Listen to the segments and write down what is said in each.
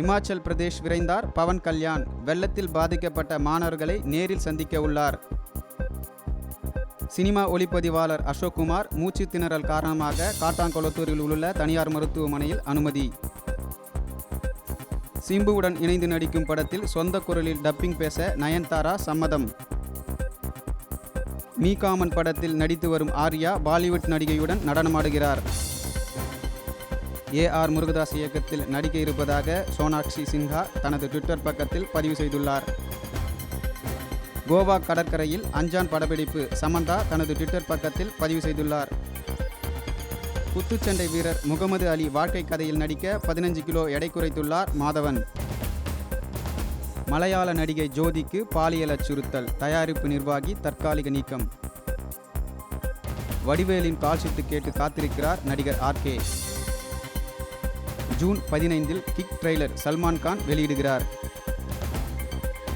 இமாச்சல் பிரதேஷ் விரைந்தார் பவன் கல்யாண். வெள்ளத்தில் பாதிக்கப்பட்ட மாணவர்களை நேரில் சந்திக்க உள்ளார். சினிமா ஒளிப்பதிவாளர் அசோக்குமார் மூச்சு திணறல் காரணமாக காட்டாங்குளத்தூரில் உள்ள தனியார் மருத்துவமனையில் அனுமதி. சிம்புவுடன் இணைந்து நடிக்கும் படத்தில் சொந்த குரலில் டப்பிங் பேச நயன்தாரா சம்மதம். மீகாமன் படத்தில் நடித்து வரும் ஆர்யா பாலிவுட் நடிகையுடன் நடனமாடுகிறார். ஏ ஆர் முருகதாஸ் இயக்கத்தில் நடிக்க இருப்பதாக சோனாக்ஷி சின்ஹா தனது ட்விட்டர் பக்கத்தில் பதிவு செய்துள்ளார். கோவா கடற்கரையில் அஞ்சான் படப்பிடிப்பு சமந்தா தனது ட்விட்டர் பக்கத்தில் பதிவு செய்துள்ளார். குத்துச்சண்டை வீரர் முகமது அலி வாழ்க்கை கதையில் நடிக்க பதினஞ்சு கிலோ எடை குறைத்துள்ளார் மாதவன். மலையாள நடிகை ஜோதிக்கு பாலியல் அச்சுறுத்தல் தயாரிப்பு நிர்வாகி தற்காலிக நீக்கம். வடிவேலின் கால்ஷீட்டு கேட்டு காத்திருக்கிறார் நடிகர் ஆர்கே ஜூன் பதினைந்தில் கிக் ட்ரெய்லர் சல்மான் கான் வெளியிடுகிறார்.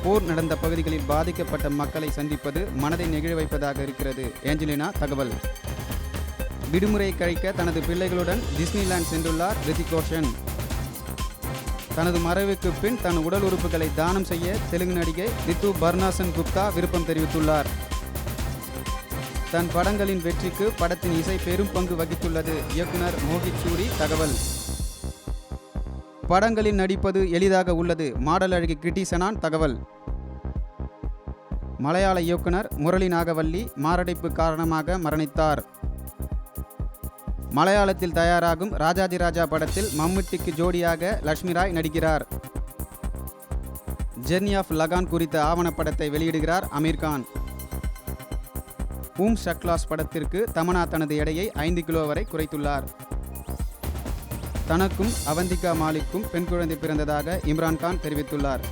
போர் நடந்த பகுதிகளில் பாதிக்கப்பட்ட மக்களை சந்திப்பது மனதை நெகிழ வைப்பதாக இருக்கிறது. ஏஞ்சலினா தகவல். விடுமுறை கழிக்க தனது பிள்ளைகளுடன் டிஸ்னிலேண்ட் சென்றுள்ளார் ரித்திக் ரோஷன். தனது மறைவுக்கு பின் தன் உடல் உறுப்புகளை தானம் செய்ய தெலுங்கு நடிகை ரித்து பர்னாசன் குப்தா விருப்பம் தெரிவித்துள்ளார். தன் படங்களின் வெற்றிக்கு படத்தின் இசை பெரும் பங்கு வகித்துள்ளது. இயக்குனர் மோகித் சூரி தகவல். படங்களில் நடிப்பது எளிதாக உள்ளது. மாடல் அழகி கிருட்டிசனான் தகவல். மலையாள இயக்குனர் முரளி நாகவல்லி மாரடைப்பு காரணமாக மரணித்தார். மலையாளத்தில் தயாராகும் ராஜாதி ராஜா படத்தில் மம்முட்டிக்கு ஜோடியாக லட்சுமி ராய் நடிக்கிறார். ஜெர்னி ஆஃப் லகான் குறித்த ஆவணப்படத்தை வெளியிடுகிறார் அமீர்கான் பூம் ஷக்லாஸ் படத்திற்கு தமனா தனது எடையை ஐந்து கிலோ வரை குறைத்துள்ளார். தனக்கும் அவந்திகா மாலிக்கும் பெண் குழந்தை பிறந்ததாக இம்ரான்கான் தெரிவித்துள்ளார்.